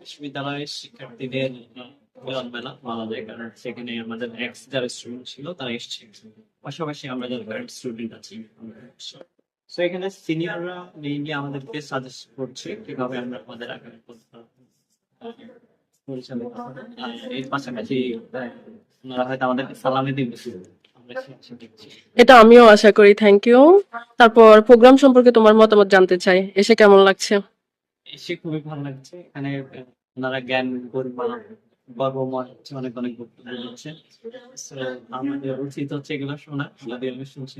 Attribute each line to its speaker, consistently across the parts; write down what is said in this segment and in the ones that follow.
Speaker 1: বিশ্ববিদ্যালয়ের শিক্ষার্থীদের বলা যায় কারণ সেখানে আমাদের এক্স যারা স্টুডেন্ট ছিল তারা এসছে পাশাপাশি আমরা যারা কারেন্ট স্টুডেন্ট আছি এখানে সিনিয়ররা আমাদেরকে সাজেস্ট করছে কীভাবে আমরা আমাদের আগামী এর পাশাপাশি ওনারা হয়তো সালামি দিবে
Speaker 2: এটা আমিও আশা করি থ্যাংক ইউ তারপর প্রোগ্রাম সম্পর্কে তোমার মতামত জানতে চাই। এসে কেমন লাগছে?
Speaker 1: এসে খুবই ভালো লাগছে। এখানে ওনারা জ্ঞান গরিমা গর্বময় হচ্ছে, অনেক অনেক বক্তব্য দিচ্ছে। আমাদের উচিত হচ্ছে এগুলো শোনা। যদি আমি শুনছি।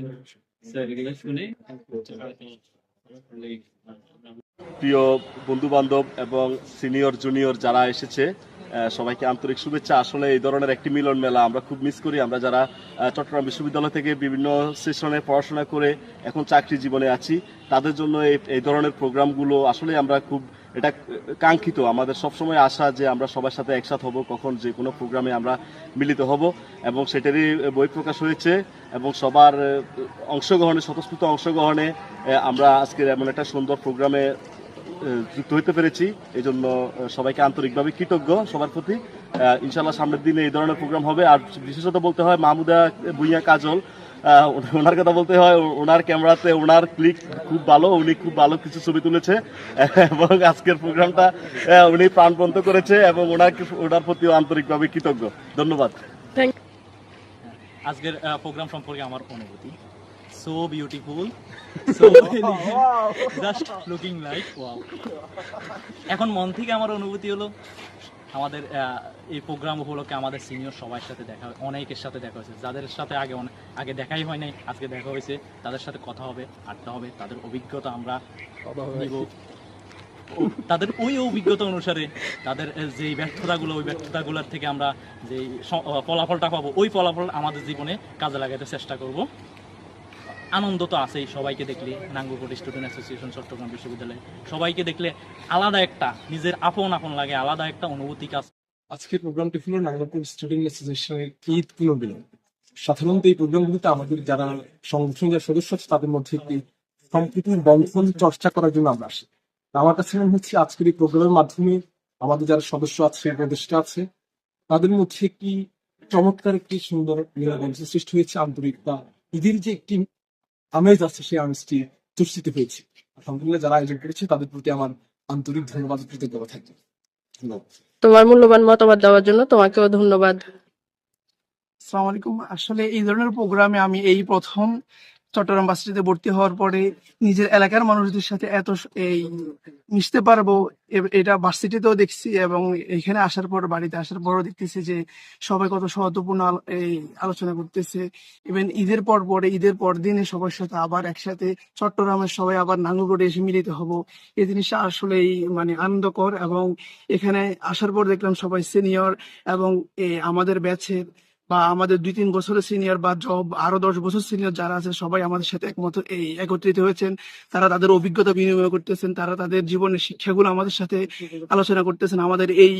Speaker 1: এগুলো শুনে
Speaker 3: প্রিয় বন্ধু বান্ধব এবং সিনিয়র, জুনিয়র যারা এসেছে সবাইকে আন্তরিক শুভেচ্ছা। আসলে এই ধরনের একটি মিলন মেলা আমরা খুব মিস করি। আমরা যারা চট্টগ্রাম বিশ্ববিদ্যালয় থেকে বিভিন্ন সেশনে পড়াশোনা করে এখন চাকরি জীবনে আছি, তাদের জন্য এই ধরনের প্রোগ্রামগুলো আসলে আমরা খুব এটা কাঙ্ক্ষিত। আমাদের সবসময় আশা যে আমরা সবার সাথে একসাথ হব, কখন যে কোনো প্রোগ্রামে আমরা মিলিত হব এবং সেটারই বই প্রকাশ হয়েছে এবং সবার অংশগ্রহণে, স্বতঃস্ফূর্ত অংশগ্রহণে আমরা আজকের এমন একটা সুন্দর প্রোগ্রামে যুক্ত হইতে পেরেছি। এই জন্য সবাইকে আন্তরিকভাবে কৃতজ্ঞ সবার প্রতি। ইনশাল্লাহ সামনের দিনে এই ধরনের প্রোগ্রাম হবে। আর বিশেষত বলতে হয় মাহমুদা ভুইয়া কাজল ওনার কথা বলতে হয় ওনার ক্যামেরাতে ওনার ক্লিক খুব ভালো উনি খুব ভালো কিছু ছবি তুলেছে। এবং আজকের প্রোগ্রামটা উনি প্রাণবন্ত করেছে এবং ওনার ওনার প্রতিও আন্তরিকভাবে কৃতজ্ঞ। ধন্যবাদ।
Speaker 4: আজকের প্রোগ্রাম সম্পর্কে আমার অনুভূতি। So beautiful so just looking like wow এখন মন থেকে আমার অনুভূতি হলো আমাদের এই প্রোগ্রাম উপলক্ষে আমাদের সিনিয়র সবার সাথে দেখা অনেকের সাথে দেখা হয়েছে। যাদের সাথে আগে আগে দেখাই হয় নাই আজকে দেখা হয়েছে তাদের সাথে কথা হবে আড্ডা হবে তাদের অভিজ্ঞতা আমরা নিব। তাদের ওই অভিজ্ঞতা অনুসারে তাদের যেই ব্যর্থতাগুলো ওই ব্যর্থতাগুলোর থেকে আমরা যে ফলাফলটা পাবো ওই ফলাফল আমাদের জীবনে কাজে লাগাতে চেষ্টা করব। আনন্দ তো আছেই, সবাইকে দেখলে, নাঙ্গলকোট স্টুডেন্ট অ্যাসোসিয়েশন চট্টগ্রাম বিশ্ববিদ্যালয়। সবাইকে দেখলে আলাদা একটা, নিজের আপন আপন লাগে, আলাদা একটা অনুভূতি কাজ
Speaker 5: আজকের প্রোগ্রামটি হলো নাঙ্গলপুর স্টুডেন্ট অ্যাসোসিয়েশনের ঈদ পুনর্মিলন। সাধারণত এই প্রোগ্রামগুলোতে আমাদের যারা সংগঠনের যারা সদস্য আছে, তাদের মধ্যে একটি সম্প্রীতির বন্ধন চর্চা করার জন্য আমরা আসি। আমার কাছে মনে হচ্ছে আজকের এই প্রোগ্রামের মাধ্যমে আমাদের যারা সদস্য আছে, উপদেষ্টা আছে, তাদের মধ্যে একটি চমৎকার একটি সুন্দর মেলাবন্ধ সৃষ্টি হয়েছে, আন্তরিকতা। ঈদের যে একটি আমেজ আছে সেই আমেজটি তুষ্টিতে পেয়েছি। আলহামদুলিল্লাহ যারা আয়োজন করেছে তাদের প্রতি আমার আন্তরিক ধন্যবাদ ও কৃতজ্ঞতা থাকবে।
Speaker 2: তোমার মূল্যবান মতামত দেওয়ার জন্য তোমাকেও ধন্যবাদ।
Speaker 6: আসসালামু আলাইকুম। আসলে এই ধরনের প্রোগ্রামে আমি এই প্রথম চট্টগ্রাম ভার্সিটিতে ভর্তি হওয়ার পরে নিজের এলাকার মানুষদের সাথে এত এই মিশতে পারব এটা ভার্সিটিতেও দেখছি এবং এখানে আসার পর, বাড়িতে আসার পরও দেখতেছি যে সবাই কত সহত্বপূর্ণ এই আলোচনা করতেছে। ইভেন ঈদের পর পরে, ঈদের পর দিনে সবার সাথে আবার একসাথে চট্টগ্রামের সবাই আবার নাঙ্গলকোটে এসে মিলিত হব। এই জিনিসটা আসলেই মানে আনন্দকর এবং এখানে আসার পর দেখলাম সবাই সিনিয়র এবং আমাদের ব্যাচের বা আমাদের দুই তিন বছরের সিনিয়র বা জব আরও দশ বছর সিনিয়র যারা আছে, সবাই আমাদের সাথে একমত এই একত্রিত হয়েছেন। তারা তাদের অভিজ্ঞতা বিনিময় করতেছেন, তারা তাদের জীবনের শিক্ষাগুলো আমাদের সাথে আলোচনা করতেছেন। আমাদের এই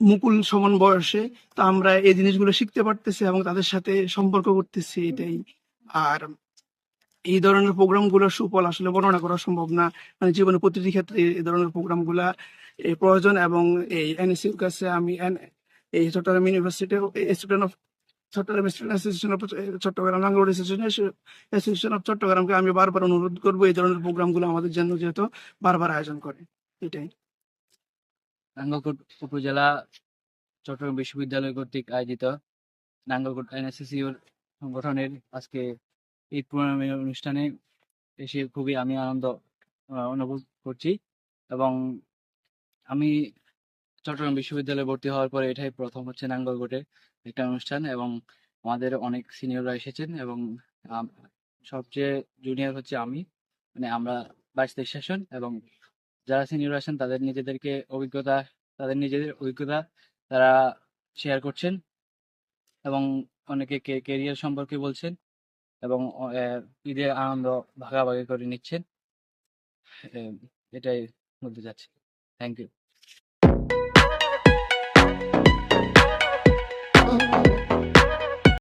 Speaker 6: মুকুল সমান বয়সে তো আমরা এই জিনিসগুলো শিখতে পারতেছি এবং তাদের সাথে সম্পর্ক করতেছি এটাই। আর এই ধরনের প্রোগ্রাম প্রোগ্রামগুলোর সুফল আসলে বর্ণনা করা সম্ভব না। মানে জীবনের প্রতিটি ক্ষেত্রে এই ধরনের প্রোগ্রামগুলা এই প্রয়োজন এবং এই এনএসির কাছে আমি এই Chattogram university student of Chattogram student association of Chattogram নাঙ্গল অ্যাসোসিয়েশন অফ চট্টগ্রামকে আমি বারবার অনুরোধ করব এই ধরনের প্রোগ্রামগুলো আমাদের জন্য যেহেতু বারবার আয়োজন করে। এটাই।
Speaker 7: নাঙ্গলকোট উপজেলা চট্টগ্রাম বিশ্ববিদ্যালয় কর্তৃক আয়োজিত নাঙ্গলকোট এনএসএসিউর সংগঠনের আজকে এই পূর্ণিমা অনুষ্ঠানে এসে খুবই আমি আনন্দ অনুভব করছি এবং আমি চট্টগ্রাম বিশ্ববিদ্যালয়ে ভর্তি হওয়ার পরে এটাই প্রথম হচ্ছে নাঙ্গলকোটে একটা অনুষ্ঠান এবং আমাদের অনেক সিনিয়ররা এসেছেন এবং সবচেয়ে জুনিয়র হচ্ছে আমি। মানে আমরা বাইশ তেইশ সেশন এবং যারা সিনিয়র আছেন তাদের নিজেদেরকে অভিজ্ঞতা, তাদের নিজেদের অভিজ্ঞতা তারা শেয়ার করছেন এবং অনেকে কেরিয়ার সম্পর্কে বলছেন এবং ঈদের আনন্দ ভাগাভাগি করে নিচ্ছেন। এটাই বলতে চাচ্ছি। Thank you Thank you.